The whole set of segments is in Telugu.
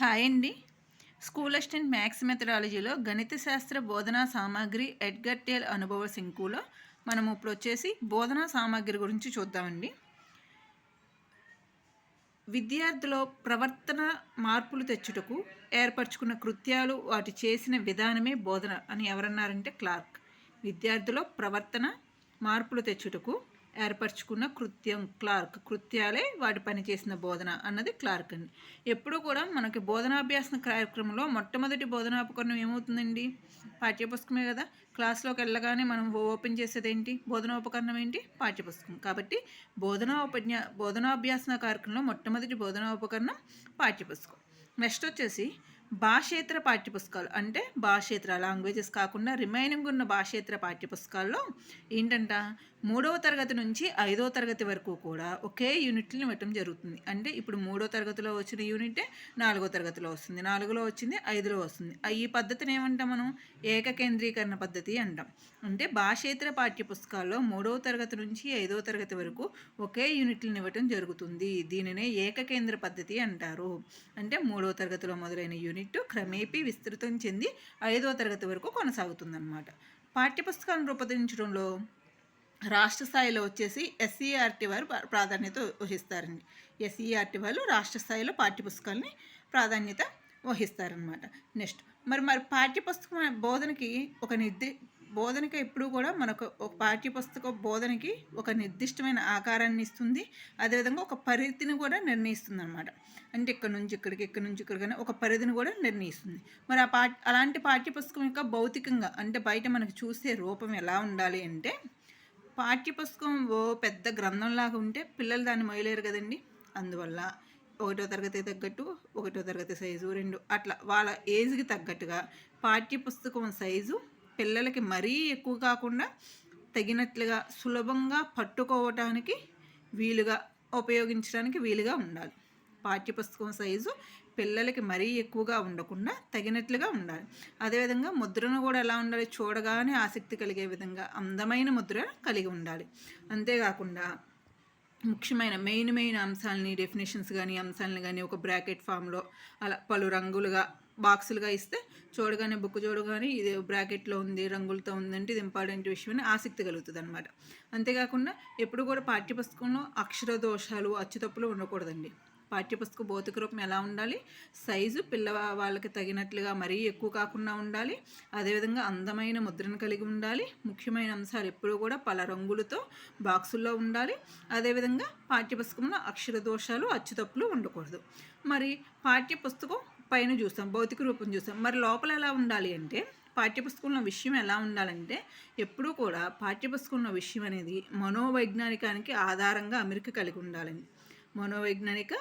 హాయ్ అండి. స్కూల్ అసిస్టెంట్ మ్యాథ్స్ మెథడాలజీలో గణిత శాస్త్ర బోధనా సామాగ్రి ఎడ్గట్టేల్ అనుభవ సింకులో మనం ఇప్పుడు వచ్చేసి బోధనా సామాగ్రి గురించి చూద్దామండి. విద్యార్థుల ప్రవర్తన మార్పులు తెచ్చుటకు ఏర్పరచుకున్న కృత్యాలు వాటి చేసిన విధానమే బోధన అని ఎవరన్నారంటే క్లార్క్. విద్యార్థుల ప్రవర్తన మార్పులు తెచ్చుటకు ఏర్పరచుకున్న కృత్యం క్లార్క్. కృత్యాలే వాటి పనిచేసిన బోధన అన్నది క్లార్క్ అండి. ఎప్పుడూ కూడా మనకి బోధనాభ్యాసన కార్యక్రమంలో మొట్టమొదటి బోధనాపకరణం ఏమవుతుందండి? పాఠ్యపుస్తకమే కదా. క్లాస్లోకి వెళ్ళగానే మనం ఓపెన్ చేసేది ఏంటి బోధనోపకరణం ఏంటి? పాఠ్యపుస్తకం. కాబట్టి బోధనా ఉపజ్ఞా బోధనాభ్యాసన కార్యక్రమంలో మొట్టమొదటి బోధనోపకరణం పాఠ్యపుస్తకం. నెక్స్ట్ వచ్చేసి భాషేతర పాఠ్యపుస్తకాలు అంటే భాషేతర లాంగ్వేజెస్ కాకుండా రిమైనింగ్ ఉన్న భాషేతర పాఠ్యపుస్తకాల్లో ఏంటంట? మూడవ తరగతి నుంచి ఐదవ తరగతి వరకు కూడా ఒకే యూనిట్ని ఇవ్వటం జరుగుతుంది. అంటే ఇప్పుడు మూడో తరగతిలో వచ్చిన యూనిటే నాలుగో తరగతిలో వస్తుంది. నాలుగులో వచ్చింది ఐదులో వస్తుంది. ఈ పద్ధతిని ఏమంటాం మనం? ఏకకేంద్రీకరణ పద్ధతి అంటాం. అంటే భాషేతర పాఠ్యపుస్తకాల్లో మూడవ తరగతి నుంచి ఐదవ తరగతి వరకు ఒకే యూనిట్లను ఇవ్వటం జరుగుతుంది. దీనినే ఏకకేంద్ర పద్ధతి అంటారు. అంటే మూడవ తరగతిలో మొదలైన యూనిట్ క్రమేపీ విస్తృతం చెంది ఐదవ తరగతి వరకు కొనసాగుతుందన్నమాట. పాఠ్యపుస్తకాలను రూపొందించడంలో రాష్ట్ర స్థాయిలో వచ్చేసి ఎస్సీఆర్టీ వారు ప్రాధాన్యత వహిస్తారండి. ఎస్సీఆర్టీ వాళ్ళు రాష్ట్ర స్థాయిలో పాఠ్యపుస్తకాలని ప్రాధాన్యత వహిస్తారనమాట నెక్స్ట్ మరి మరి పాఠ్యపుస్తకం బోధనకి ఒక నిర్ది బోధనకి ఎప్పుడు కూడా మనకు ఒక పాఠ్యపుస్తక బోధనకి ఒక నిర్దిష్టమైన ఆకారాన్ని ఇస్తుంది. అదేవిధంగా ఒక పరిధిని కూడా నిర్ణయిస్తుంది అనమాట అంటే ఇక్కడ నుంచి ఇక్కడికి ఇక్కడ నుంచి ఇక్కడికైనా ఒక పరిధిని కూడా నిర్ణయిస్తుంది. మరి ఆ పా అలాంటి పాఠ్యపుస్తకం యొక్క భౌతికంగా అంటే బయట మనకు చూసే రూపం ఎలా ఉండాలి అంటే పాఠ్యపుస్తకం ఓ పెద్ద గ్రంథంలాగా ఉంటే పిల్లలు దాన్ని మొయలేరు కదండి. అందువల్ల ఒకటో తరగతి తగ్గట్టు ఒకటో తరగతి సైజు రెండు అట్లా వాళ్ళ ఏజ్కి తగ్గట్టుగా పాఠ్యపుస్తకం సైజు పిల్లలకి మరీ ఎక్కువ కాకుండా తగినట్లుగా సులభంగా పట్టుకోవటానికి వీలుగా ఉపయోగించడానికి వీలుగా ఉండాలి. పాఠ్యపుస్తకం సైజు పిల్లలకి మరీ ఎక్కువగా ఉండకుండా తగినట్లుగా ఉండాలి. అదేవిధంగా ముద్రను కూడా ఎలా ఉండాలి? చూడగానే ఆసక్తి కలిగే విధంగా అందమైన ముద్ర కలిగి ఉండాలి. అంతేకాకుండా ముఖ్యమైన మెయిన్ మెయిన్ అంశాలని డెఫినేషన్స్ కానీ అంశాలను కానీ ఒక బ్రాకెట్ ఫామ్లో అలా పలు రంగులుగా బాక్సులుగా ఇస్తే చూడగానే బుక్ చూడగానే ఇది బ్రాకెట్లో ఉంది రంగులతో ఉందంటే ఇది ఇంపార్టెంట్ విషయం అని ఆసక్తి కలుగుతుంది అనమాట అంతేకాకుండా ఎప్పుడు కూడా పాఠ్యపుస్తకంలో అక్షర దోషాలు అచ్చుతప్పులు ఉండకూడదండి. పాఠ్యపుస్తక భౌతిక రూపం ఎలా ఉండాలి? సైజు పిల్ల వాళ్ళకి తగినట్లుగా మరీ ఎక్కువ కాకుండా ఉండాలి. అదేవిధంగా అందమైన ముద్రను కలిగి ఉండాలి. ముఖ్యమైన అంశాలు ఎప్పుడూ కూడా పల రంగులతో బాక్సుల్లో ఉండాలి. అదేవిధంగా పాఠ్యపుస్తకంలో అక్షర దోషాలు అచ్చుతప్పులు ఉండకూడదు. మరి పాఠ్యపుస్తకం పైన చూస్తాం భౌతిక రూపం చూస్తాం. మరి లోపల ఎలా ఉండాలి అంటే పాఠ్యపుస్తకంలో విషయం ఎలా ఉండాలంటే ఎప్పుడూ కూడా పాఠ్యపుస్తకంలో విషయం అనేది మనోవైజ్ఞానికానికి ఆధారంగా అమెరిక కలిగి ఉండాలని మనోవైజ్ఞానిక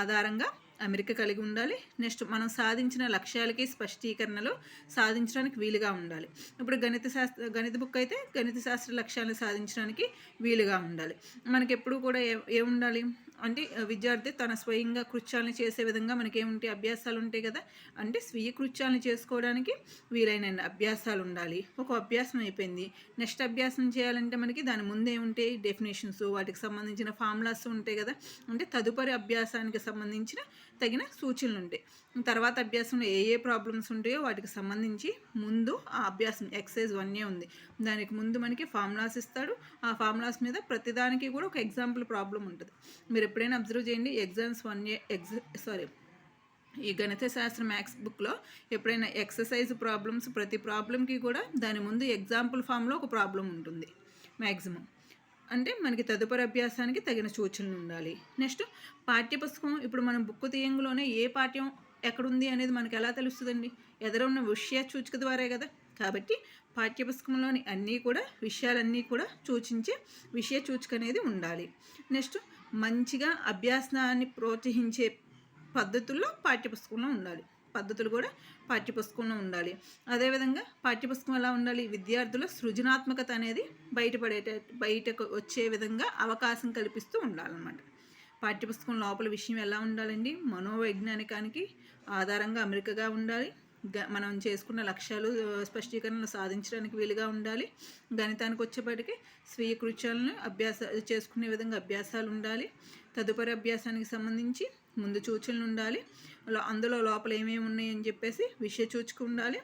ఆధారంగా అమెరికా కలిగి ఉండాలి. నెక్స్ట్ మనం సాధించిన లక్ష్యాలకి స్పష్టీకరణలు సాధించడానికి వీలుగా ఉండాలి. ఇప్పుడు గణిత శాస్త్ర గణిత బుక్ అయితే గణిత శాస్త్ర లక్ష్యాలను సాధించడానికి వీలుగా ఉండాలి. మనకి ఎప్పుడు కూడా ఏ ఏముండాలి? అంటే విద్యార్థి తన స్వయంగా కృత్యాలను చేసే విధంగా మనకి ఏముంటాయి అభ్యాసాలు ఉంటాయి కదా. అంటే స్వీయ కృత్యాలను చేసుకోవడానికి వీలైన అభ్యాసాలు ఉండాలి. ఒక అభ్యాసం అయిపోయింది. నెక్స్ట్ అభ్యాసం చేయాలంటే మనకి దాని ముందే ఉంటాయి డెఫినేషన్స్ వాటికి సంబంధించిన ఫార్ములాస్ ఉంటాయి కదా. అంటే తదుపరి అభ్యాసానికి సంబంధించిన తగిన సూచనలు ఉంటాయి తర్వాత అభ్యాసంలో ఏ ఏ ప్రాబ్లమ్స్ ఉంటాయో వాటికి సంబంధించి ముందు ఆ అభ్యాసం ఎక్సైజ్ వన్నే ఉంది. దానికి ముందు మనకి ఫార్ములాస్ ఇస్తాడు. ఆ ఫార్ములాస్ మీద ప్రతిదానికి కూడా ఒక ఎగ్జాంపుల్ ప్రాబ్లం ఉంటుంది. మీరు ఎప్పుడైనా అబ్జర్వ్ చేయండి. ఎగ్జామ్స్ వన్ ఇయర్ ఎగ్జ సారీ ఈ గణిత శాస్త్ర మ్యాథ్స్ బుక్లో ఎప్పుడైనా ఎక్సర్సైజ్ ప్రాబ్లమ్స్ ప్రతి ప్రాబ్లంకి కూడా దాని ముందు ఎగ్జాంపుల్ ఫామ్లో ఒక ప్రాబ్లం ఉంటుంది మ్యాక్సిమం అంటే మనకి తదుపరి అభ్యాసానికి తగిన సూచనలు ఉండాలి. నెక్స్ట్ పాఠ్యపుస్తకం ఇప్పుడు మనం బుక్ తీయంలోనే ఏ పాఠ్యం ఎక్కడుంది అనేది మనకు ఎలా తెలుస్తుందండి? ఎదురున్న విషయ సూచిక ద్వారే కదా. కాబట్టి పాఠ్యపుస్తకంలోని అన్నీ కూడా విషయాలన్నీ కూడా సూచించే విషయ సూచిక అనేది ఉండాలి. నెక్స్ట్ మంచిగా అభ్యాసాన్ని ప్రోత్సహించే పద్ధతుల్లో పాఠ్యపుస్తకంలో ఉండాలి. పద్ధతులు కూడా పాఠ్యపుస్తకంలో ఉండాలి. అదేవిధంగా పాఠ్యపుస్తకం ఎలా ఉండాలి? విద్యార్థుల సృజనాత్మకత అనేది బయటపడేట బయటకు వచ్చే విధంగా అవకాశం కల్పిస్తూ ఉండాలన్నమాట. పాఠ్యపుస్తకం లోపల విషయం ఎలా ఉండాలండి? మనోవైజ్ఞానికానికి ఆధారంగా అమెరికగా ఉండాలి. మనం చేసుకున్న లక్ష్యాలు స్పష్టీకరణలు సాధించడానికి వీలుగా ఉండాలి. గణితానికి వచ్చేప్పటికి స్వీయ కృత్యాలను అభ్యాస చేసుకునే విధంగా అభ్యాసాలు ఉండాలి. తదుపరి అభ్యాసానికి సంబంధించి ముందు సూచనలు ఉండాలి. అందులో లోపల ఏమేమి ఉన్నాయని చెప్పేసి విషయ సూచిక ఉండాలి.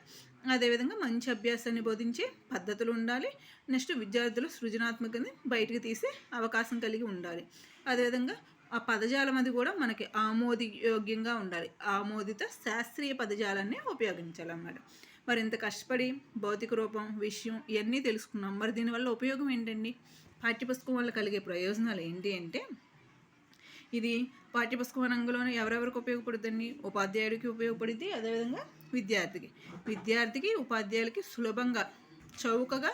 అదేవిధంగా మంచి అభ్యాసాన్ని బోధించే పద్ధతులు ఉండాలి. నెక్స్ట్ విద్యార్థులు సృజనాత్మకని బయటికి తీసే అవకాశం కలిగి ఉండాలి. అదేవిధంగా ఆ పదజాలం అది కూడా మనకి ఆమోదయోగ్యంగా ఉండాలి. ఆమోదిత శాస్త్రీయ పదజాలాన్ని ఉపయోగించాలన్నమాట. మరి ఇంత కష్టపడి భౌతిక రూపం విషయం ఇవన్నీ తెలుసుకున్నాం. మరి దీనివల్ల ఉపయోగం ఏంటండి? పాఠ్యపుస్తకం వల్ల కలిగే ప్రయోజనాలు ఏంటి అంటే ఇది పాఠ్యపుస్తకం రంగంలోనే ఎవరెవరికి ఉపయోగపడుతుంది ఉపాధ్యాయుడికి ఉపయోగపడుద్ది అదేవిధంగా విద్యార్థికి. విద్యార్థికి ఉపాధ్యాయులకి సులభంగా చౌకగా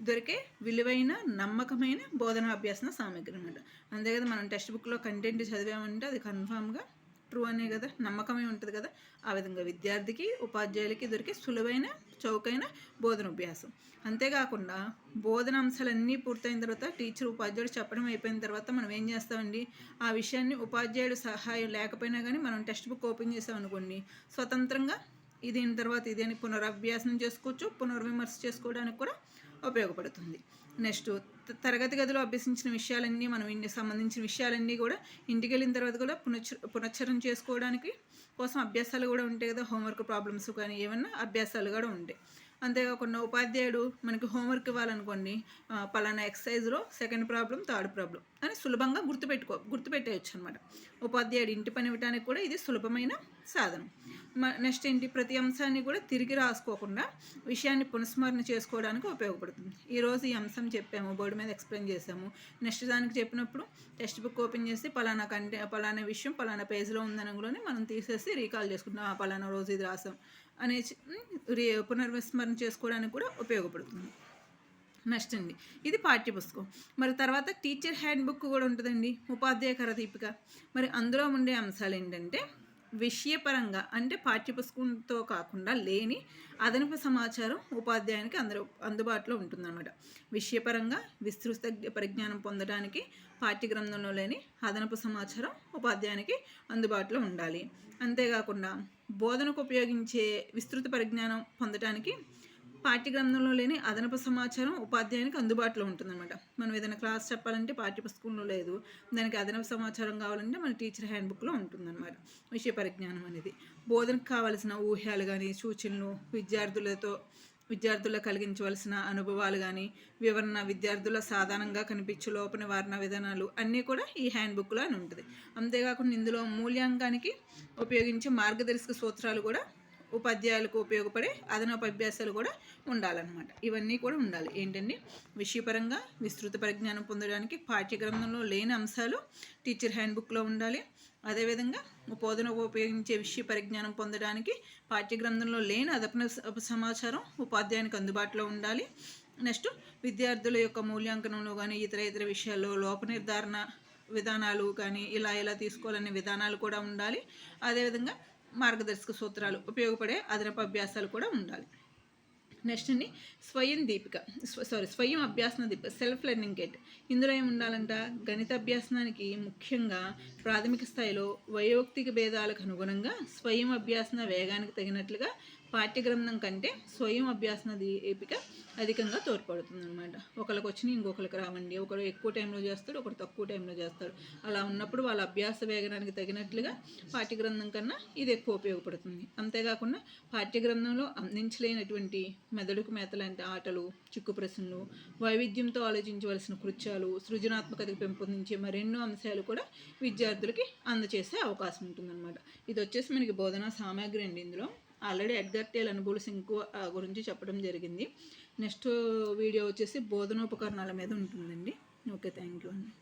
దొరికే విలువైన నమ్మకమైన బోధనా అభ్యాసన సామగ్రి అనమాట అంతే కదా మనం టెక్స్ట్ బుక్లో కంటెంట్ చదివామంటే అది కన్ఫామ్గా ట్రూ అనే కదా నమ్మకమే ఉంటుంది కదా. ఆ విధంగా విద్యార్థికి ఉపాధ్యాయులకి దొరికే సులువైన చౌకైన బోధన అభ్యాసం అంతేకాకుండా బోధన అంశాలన్నీ పూర్తయిన తర్వాత టీచర్ ఉపాధ్యాయుడు చెప్పడం అయిపోయిన తర్వాత మనం ఏం చేస్తామండి? ఆ విషయాన్ని ఉపాధ్యాయుడు సహాయం లేకపోయినా కానీ మనం టెక్స్ట్ బుక్ ఓపెన్ చేసామనుకోండి స్వతంత్రంగా ఇది దీని తర్వాత ఇదేని పునరభ్యాసం చేసుకోవచ్చు పునర్విమర్శ చేసుకోవడానికి కూడా ఉపయోగపడుతుంది. నెక్స్ట్ తరగతి గదిలో అభ్యసించిన విషయాలన్నీ మనం ఇంటికి సంబంధించిన విషయాలన్నీ కూడా ఇంటికి వెళ్ళిన తర్వాత కూడా పునశ్చ పునశ్చరణ చేసుకోవడానికి కోసం అభ్యాసాలు కూడా ఉంటాయి కదా హోంవర్క్ ప్రాబ్లమ్స్ కానీ ఏమన్నా అభ్యాసాలు కూడా ఉంటాయి. అంతేకాకుండా ఉపాధ్యాయుడు మనకి హోంవర్క్ ఇవ్వాలనుకోండి పలానా ఎక్సర్సైజ్లో సెకండ్ ప్రాబ్లం థర్డ్ ప్రాబ్లం అని సులభంగా గుర్తుపెట్టుకో గుర్తుపెట్టేయచ్చు అనమాట ఉపాధ్యాయుడు ఇంటి పని ఇవ్వడానికి కూడా ఇది సులభమైన సాధనం. నెక్స్ట్ ఏంటి? ప్రతి అంశాన్ని కూడా తిరిగి రాసుకోకుండా విషయాన్ని పునఃస్మరణ చేసుకోవడానికి ఉపయోగపడుతుంది. ఈరోజు ఈ అంశం చెప్పాము బోర్డు మీద ఎక్స్ప్లెయిన్ చేసాము నెక్స్ట్ దానికి చెప్పినప్పుడు టెక్స్ట్ బుక్ ఓపెన్ చేసి పలానా కంటే పలానా విషయం పలానా పేజ్లో ఉందనగానే మనం తీసేసి రీకాల్ చేసుకుంటాం. "ఆ, పలానా రోజు ఇది రాసాం. అనేసి పునర్విస్మరణ చేసుకోవడానికి కూడా ఉపయోగపడుతుంది. నెక్స్ట్ అండి ఇది పాఠ్యపుస్తకం. మరి తర్వాత టీచర్ హ్యాండ్ బుక్ కూడా ఉంటుందండి ఉపాధ్యాయ కరదీపిక. మరి అందులో ఉండే అంశాలు ఏంటంటే విషయపరంగా అంటే పాఠ్యపుస్తకంతో కాకుండా లేని అదనపు సమాచారం ఉపాధ్యాయునికి అందరూ అందుబాటులో ఉంటుందన్నమాట. విషయపరంగా విస్తృత పరిజ్ఞానం పొందడానికి పాఠ్యగ్రంథంలో లేని అదనపు సమాచారం ఉపాధ్యాయునికి అందుబాటులో ఉండాలి. అంతేకాకుండా బోధనకు ఉపయోగించే విస్తృత పరిజ్ఞానం పొందడానికి పాఠ్యగ్రంథంలో లేని అదనపు సమాచారం ఉపాధ్యాయునికి అందుబాటులో ఉంటుందన్నమాట. మనం ఏదైనా క్లాస్ చెప్పాలంటే పాఠ్యపుస్తకంలో లేదు. దానికి అదనపు సమాచారం కావాలంటే మన టీచర్ హ్యాండ్ బుక్లో ఉంటుందన్నమాట. విషయ పరిజ్ఞానం అనేది. బోధనకు కావలసిన ఊహ్యాలు కానీ సూచనలు విద్యార్థులతో విద్యార్థుల్లో కలిగించవలసిన అనుభవాలు కానీ వివరణ విద్యార్థుల సాధారణంగా కనిపించే లోప నివారణ విధానాలు అన్నీ కూడా ఈ హ్యాండ్ బుక్లో అని ఉంటుంది. అంతేకాకుండా ఇందులో మూల్యాంకానికి ఉపయోగించే మార్గదర్శక సూత్రాలు కూడా ఉపాధ్యాయులకు ఉపయోగపడే అదనపు అభ్యాసాలు కూడా ఉండాలన్నమాట. ఇవన్నీ కూడా ఉండాలి. ఏంటండి? విషయపరంగా విస్తృత పరిజ్ఞానం పొందడానికి పాఠ్యగ్రంథంలో లేని అంశాలు టీచర్ హ్యాండ్ బుక్లో ఉండాలి. అదేవిధంగా బోధనకు ఉపయోగించే విషయ పరిజ్ఞానం పొందడానికి పాఠ్యగ్రంథంలో లేని అదపన సమాచారం ఉపాధ్యాయునికి అందుబాటులో ఉండాలి. నెక్స్ట్ విద్యార్థుల యొక్క మూల్యాంకనంలో కానీ ఇతర ఇతర విషయాల్లో లోప నిర్ధారణ విధానాలు కానీ ఇలా ఇలా తీసుకోవాలనే విధానాలు కూడా ఉండాలి. అదేవిధంగా మార్గదర్శక సూత్రాలు ఉపయోగపడే అదనపు అభ్యాసాలు కూడా ఉండాలి. నెక్స్ట్ అండి స్వయం దీపిక. సారీ స్వయం అభ్యాసన దీపిక సెల్ఫ్ లెర్నింగ్ కిట్ ఇందులో ఏమి ఉండాలంట? గణిత అభ్యాసనానికి ముఖ్యంగా ప్రాథమిక స్థాయిలో వయోక్తిక భేదాలకు అనుగుణంగా స్వయం అభ్యాసన వేగానికి తగినట్లుగా పాఠ్యగ్రంథం కంటే స్వయం అభ్యాసన దీపిక అధికంగా తోడ్పడుతుంది అనమాట ఒకరికి వచ్చిన ఇంకొకరికి రావండి. ఒకరు ఎక్కువ టైంలో చేస్తాడు ఒకరు తక్కువ టైంలో చేస్తాడు. అలా ఉన్నప్పుడు వాళ్ళ అభ్యాస వేగనానికి తగినట్లుగా పాఠ్యగ్రంథం కన్నా ఇది ఎక్కువ ఉపయోగపడుతుంది. అంతేకాకుండా పాఠ్యగ్రంథంలో అందించలేనటువంటి మెదడుకు మేత లాంటి ఆటలు చిక్కు ప్రశ్నలు వైవిధ్యంతో ఆలోచించవలసిన కృత్యాలు సృజనాత్మకతకు పెంపొందించే మరెన్నో అంశాలు కూడా విద్యార్థులకి అందచేసే అవకాశం ఉంటుందన్నమాట. ఇది వచ్చేసి మనకి బోధనా సామాగ్రి అండి ఇందులో. ఆల్రెడీ ఎడ్గర్ టేల్ అనుభూల సింకు ఆ, గురించి చెప్పడం జరిగింది. నెక్స్ట్ వీడియో వచ్చేసి బోధనోపకరణాల మీద ఉంటుందండి. ఓకే థ్యాంక్ యూ అండి.